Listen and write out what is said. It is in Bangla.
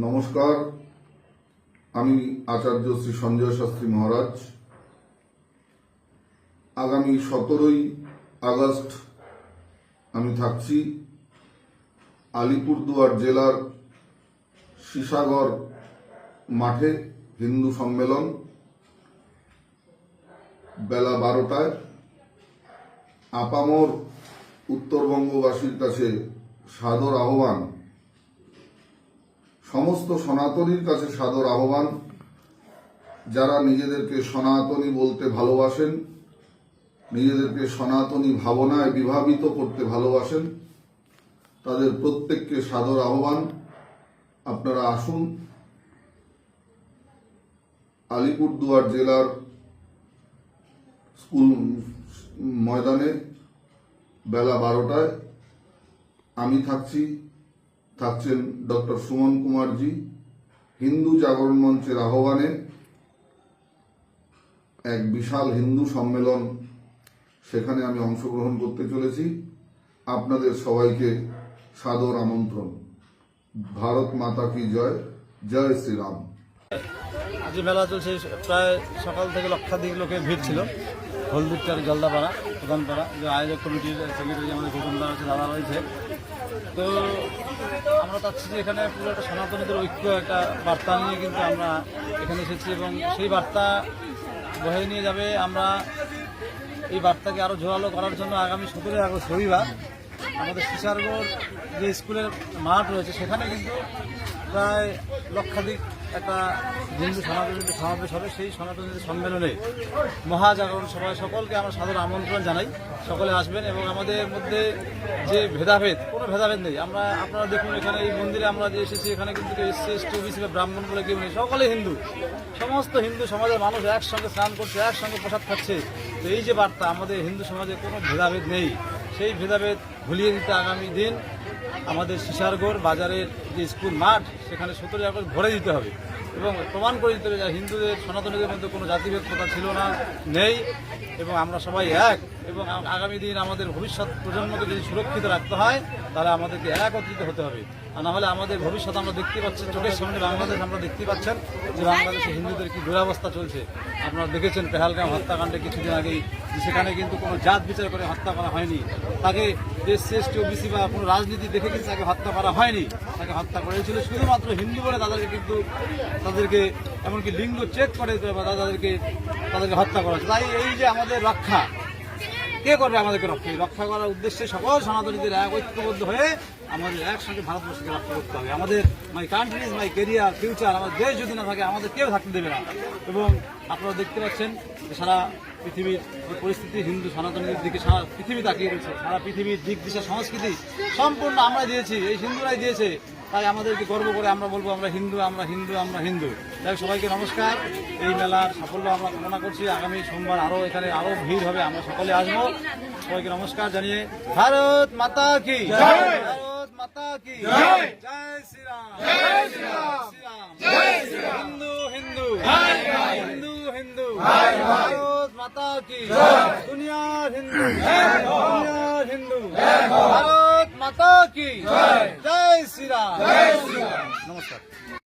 নমস্কার, আমি আচার্য শ্রী সঞ্জয় শাস্ত্রী মহারাজ। আগামী সতেরোই আগস্ট আমি থাকছি আলিপুরদুয়ার জেলার সিসাগর মাঠে হিন্দু সম্মেলন, বেলা বারোটায়। আপামর উত্তরবঙ্গবাসীর কাছে সাদর আহ্বান সমস্ত সনাতনীর কাছে সাদর আহ্বান। যারা নিজেদেরকে সনাতনী বলতে ভালোবাসেন, নিজেদেরকে সনাতনী ভাবনায় বিভাবিত করতে ভালোবাসেন, তাদের প্রত্যেককে সাদর আহ্বান। আপনারা আসুন। আলিপুরদুয়ার জেলার স্কুল ময়দানে বেলা বারোটায় আমি থাকছি। থাকছেন ডক্টর সুমন কুমারজি, হিন্দু জাগরণ মঞ্চের আহ্বানে এক বিশাল হিন্দু সম্মেলন সেখানে আমি অংশগ্রহণ করতে চলেছি। আপনাদের সবাইকে সাদর আমন্ত্রণ। ভারত মাতা কি জয়? জয় শ্রীরাম। যে মেলা চলছে, প্রায় সকাল থেকে লক্ষাধিক লোকের ভিড় ছিল। হলদিরটার জলদাপাড়া, প্রধানপাড়া, যে আয়োজক কমিটির সেক্রেটারি আমাদের গৌতমদা আছে দাদা রয়েছে। তো আমরা চাচ্ছি যে এখানে পুরো একটা সনাতনীদের ঐক্য একটা বার্তা নিয়ে কিন্তু আমরা এখানে এসেছি এবং সেই বার্তা বহে নিয়ে যাবে আমরা এই বার্তাকে আরও জোরালো করার জন্য আগামী সতেরোই আগস্ট রবিবার আমাদের শিশারগড় যে স্কুলের মাঠ রয়েছে, সেখানে কিন্তু প্রায় লক্ষাধিক একটা হিন্দু সনাতনীদের সমাবেশ হবে, সেই সনাতনীদের সম্মেলনে মহাজাগরণ সভায় সকলকে আমরা সাদর আমন্ত্রণ জানাই। সকলে আসবেন এবং আমাদের মধ্যে যে ভেদাভেদ, কোনো ভেদাভেদ নেই। আমরা, আপনারা দেখুন এখানে এই মন্দিরে আমরা যে এসেছি, এখানে কিন্তু কেউ এসসি এসটি ওবিসি ব্রাহ্মণ বলে কেউ নেই। সকলে হিন্দু। সমস্ত হিন্দু সমাজের মানুষ একসঙ্গে স্নান করছে, একসঙ্গে প্রসাদ খাচ্ছে। তো এই যে বার্তা, আমাদের হিন্দু সমাজে কোনো ভেদাভেদ নেই। সেই ভেদাভেদ ভুলিয়ে দিতে আগামী দিন আমাদের সিসারগড় বাজারের যে স্কুল মাঠ, সেখানে সতেরোই আগস্ট ভরে দিতে হবে। এবং প্রমাণ করে দিতে হবে যে হিন্দুদের, সনাতনীদের মধ্যে কোনো জাতিভেদ কথা ছিল না, নেই। এবং আমরা সবাই এক, এবং আগামী দিন আমাদের ভবিষ্যৎ প্রজন্মকে যদি সুরক্ষিত রাখতে হয়, তাহলে আমাদেরকে একত্রিত হতে হবে। আর নাহলে আমাদের ভবিষ্যৎ আমরা দেখতে পাচ্ছি চোখের সামনে বাংলাদেশ আমরা দেখতে পাচ্ছেন যে বাংলাদেশে হিন্দুদের কি দুরাবস্থা চলছে। আপনারা দেখেছেন পেহালগাম হত্যাকাণ্ডে কিছুদিন আগেই সেখানে কিন্তু কোনো জাত বিচার করে হত্যা করা হয়নি। তাকে এসসি এসটি ওবিসি বা কোনো রাজনীতি দেখে কিন্তু তাকে হত্যা করা হয়নি। তাকে হত্যা করেছিল শুধুমাত্র হিন্দু বলে তাদেরকে কিন্তু, তাদেরকে এমনকি লিঙ্গ চেক করে তাদেরকে তাদেরকে হত্যা করা তাই এই যে আমাদের রক্ষা, কে করবে আমাদেরকে রক্ষা? রক্ষা করার উদ্দেশ্যে সকল সনাতনীদের এক ঐক্যবদ্ধ হয়ে আমাদের একসঙ্গে ভারতবর্ষকে রক্ষা করতে হবে। আমাদের my country my career future আমাদের দেশ যদি না থাকে, আমাদের কেউ থাকতে দেবে না। এবং আপনারা দেখতে পাচ্ছেন সারা পৃথিবীর পরিস্থিতি হিন্দু সনাতনীদের দিকে সারা পৃথিবী তাকিয়ে রয়েছে সারা পৃথিবীর দিক দিশা সংস্কৃতি সম্পূর্ণ আমরা দিয়েছি এই হিন্দুরাই দিয়েছে। তাই আমাদেরকে গর্ব করে আমরা বলব আমরা হিন্দু আমরা হিন্দু আমরা হিন্দু। তাই সবাইকে নমস্কার। এই মেলার সাফল্য আমরা কামনা করছি। আগামী সোমবার আরও এখানে আরও ভিড় হবে আমরা সকলে আসব। সবাইকে নমস্কার জানিয়ে ভারত মাতা কি? ভারত মাতা কি? জয়। শ্রীরাম। জয় শ্রীরাম। হিন্দু হিন্দু। হিন্দু হিন্দু। ভারত মাতা কি দুনিয়ার হিন্দু দুনিয়ার হিন্দু ভারত মাতা কি জয় শ্রীরাম নমস্কার